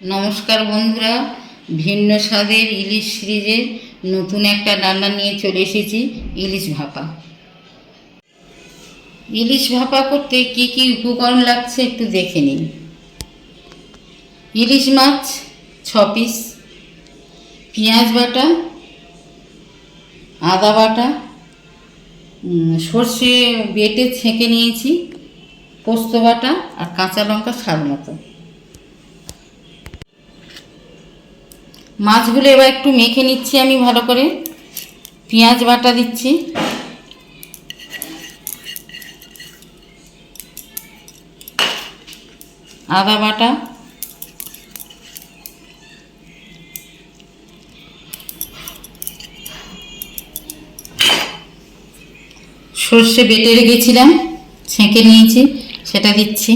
নমস্কার বন্ধুরা, ভিন্ন স্বাদের ইলিশ সিরিজের নতুন একটা রান্না নিয়ে চলে এসেছি, ইলিশ ভাপা। ইলিশ ভাপা করতে কি কি উপকরণ লাগছে একটু দেখে নিন। ইলিশ মাছ ছ পিস, পেঁয়াজ বাটা, আদা বাটা সর্ষে বেটে ছেঁকে নিয়েছি, পোস্ত বাটা আর কাঁচা লঙ্কা স্বাদ মতো। মাছগুলো এবার একটু মেখে নিচ্ছি আমি ভালো করে। পেঁয়াজ বাটা দিচ্ছি। আদা বাটা। সর্ষে বেটে রেখেছিলাম, ছেঁকে নিয়েছি, সেটা দিচ্ছি।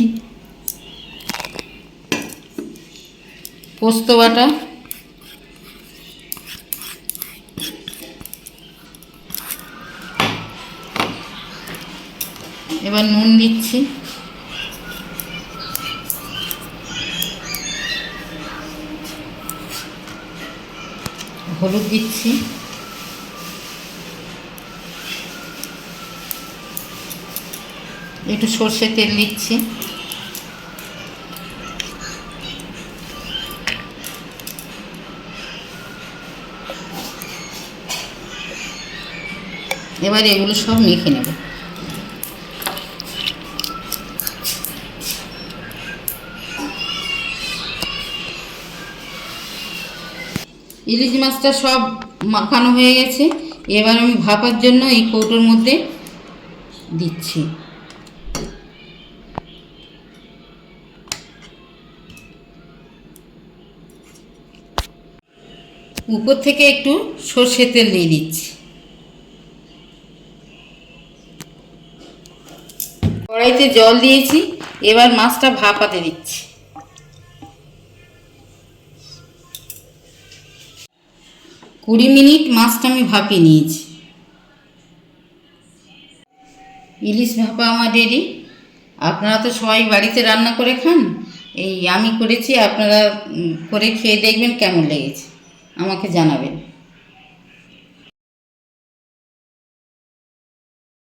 পোস্ত বাটা। এবার নুন দিচ্ছি। হলুদ দিচ্ছি। একটু সর্ষে তেল দিচ্ছি। এবার এগুলো সব মেখে নেব। ইলিশ মাছটা সব মাখানো হয়ে গেছে। এবার আমি ভাপার জন্য এই কৌটোর মধ্যে দিচ্ছি। উপর থেকে একটু সর্ষের তেল দিয়ে দিচ্ছি কড়াইতে জল দিয়েছি। এবার মাছটা ভাপাতে দিচ্ছি। কুড়ি মিনিট মাছটা আমি ভাপিয়ে নিয়েছি। ইলিশ ভাপা আমার রেডি আপনারা তো সবাই বাড়িতে রান্না করে খান। এই আমি করেছি, আপনারা করে খেয়ে দেখবেন কেমন লেগেছে। আমাকে জানাবেন।